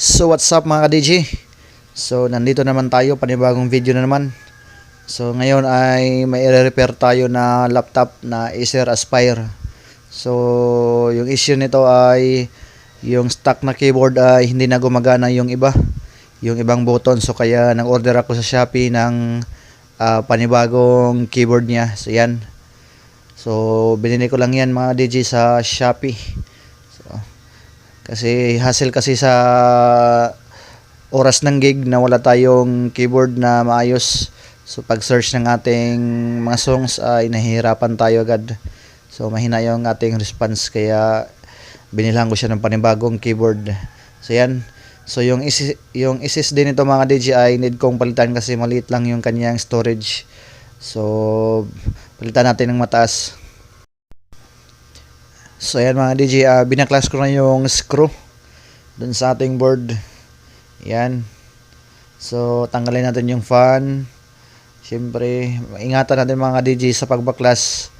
So what's up mga ka-DJ? So nandito naman tayo, panibagong video na naman. So ngayon ay may i-repair tayo na laptop na Acer Aspire. So yung issue nito ay yung stock na keyboard ay hindi na gumagana yung iba, yung ibang button. So kaya nag-order ako sa Shopee ng ah, panibagong keyboard niya. So yan. So binili ko lang yan mga DJ sa Shopee. Kasi hassle kasi sa oras ng gig na wala tayong keyboard na maayos. So pag search ng ating mga songs ay nahihirapan tayo agad. So mahina yung ating response kaya binilhan ko siya ng panibagong keyboard. So yan. So yung isi yung SSD nito mga DJI need kong palitan kasi maliit lang yung kanyang storage. So palitan natin ng mataas. So ayan mga DJ, ah, binaklas ko na yung screw dun sa ating board. Yan. So tanggalin natin yung fan. Siyempre, ingatan natin mga DJ sa pagbaklas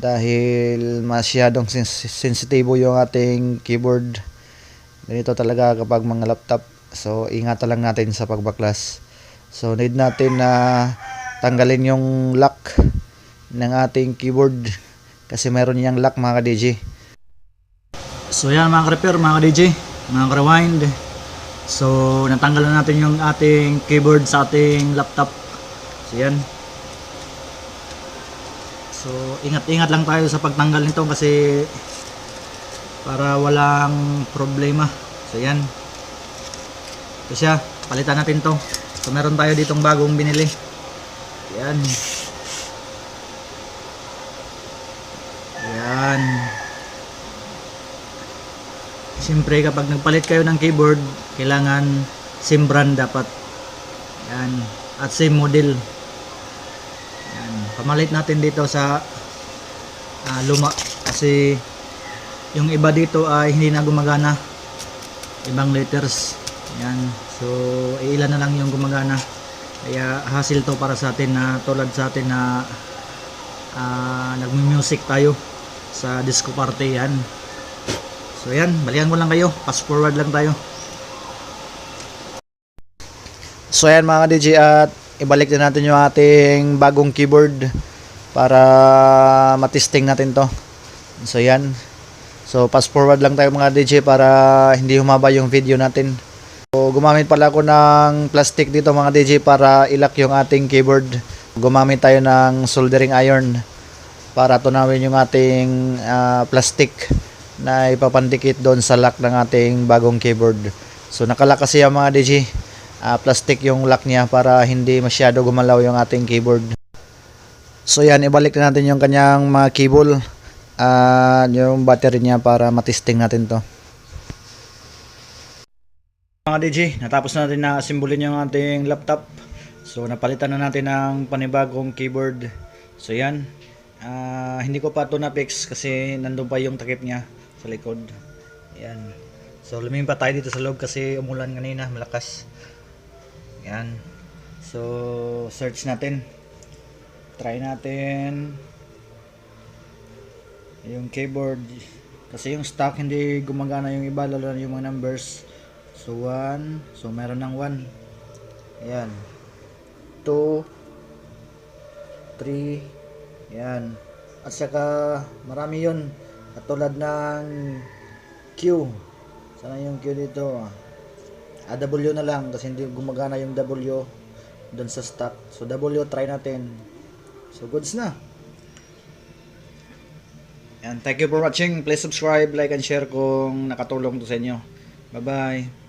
dahil masyadong sens- sensitibo yung ating keyboard. Ganito talaga kapag mga laptop. So ingatan lang natin sa pagbaklas. So need natin na tanggalin yung lock ng ating keyboard kasi meron niyang lock mga ka-DJ. So yan mga ka-repair, mga ka-DJ, mga ka-rewind. So natanggal na natin yung ating keyboard sa ating laptop. So yan. So ingat-ingat lang tayo sa pagtanggal nito kasi para walang problema. So yan. Ito siya, palitan natin to. So meron tayo ditong bagong binili. Yan. Siyempre kapag nagpalit kayo ng keyboard, kailangan same brand dapat. Yan. At same model. Yan. Pamalit natin dito sa ah, luma kasi yung iba dito ay hindi na gumagana. Ibang letters. Yan. So, ilan na lang yung gumagana. Kaya hassle to para sa atin na tulad sa atin na ah, nagmu-music tayo sa disco party yan. So yan, balikan ko lang kayo. Fast forward lang tayo. So yan mga DJ at ibalik na natin yung ating bagong keyboard para matesting natin to. So yan. So fast forward lang tayo mga DJ para hindi humaba yung video natin. So gumamit pala ako ng plastic dito mga DJ para ilak yung ating keyboard. Gumamit tayo ng soldering iron para tunawin yung ating ah, plastic na ipapandikit doon sa lock ng ating bagong keyboard. So nakalock kasi yung mga DJ. Ah, plastic yung lock niya para hindi masyado gumalaw yung ating keyboard. So yan, ibalik na natin yung kanyang mga cable at yung battery niya para matesting natin to. Mga DJ, natapos na natin na asimbolin yung ating laptop. So napalitan na natin ng panibagong keyboard. So yan, Ah, hindi ko pa ito na-fix kasi nandun pa yung takip niya sa likod. Yan. So lumipat tayo dito sa loob kasi umulan kanina, malakas. Yan. So search natin. Try natin yung keyboard kasi yung stock hindi gumagana yung iba lalo na yung mga numbers. So 1, so meron ng 1. Yan. 2 3 yan. At saka marami yun. Katulad ng Q. Sana yung Q dito. Ah, W na lang kasi hindi gumagana yung W doon sa stock. So W try natin. So goods na. And thank you for watching. Please subscribe, like, and share kung nakatulong to sa inyo. Bye-bye.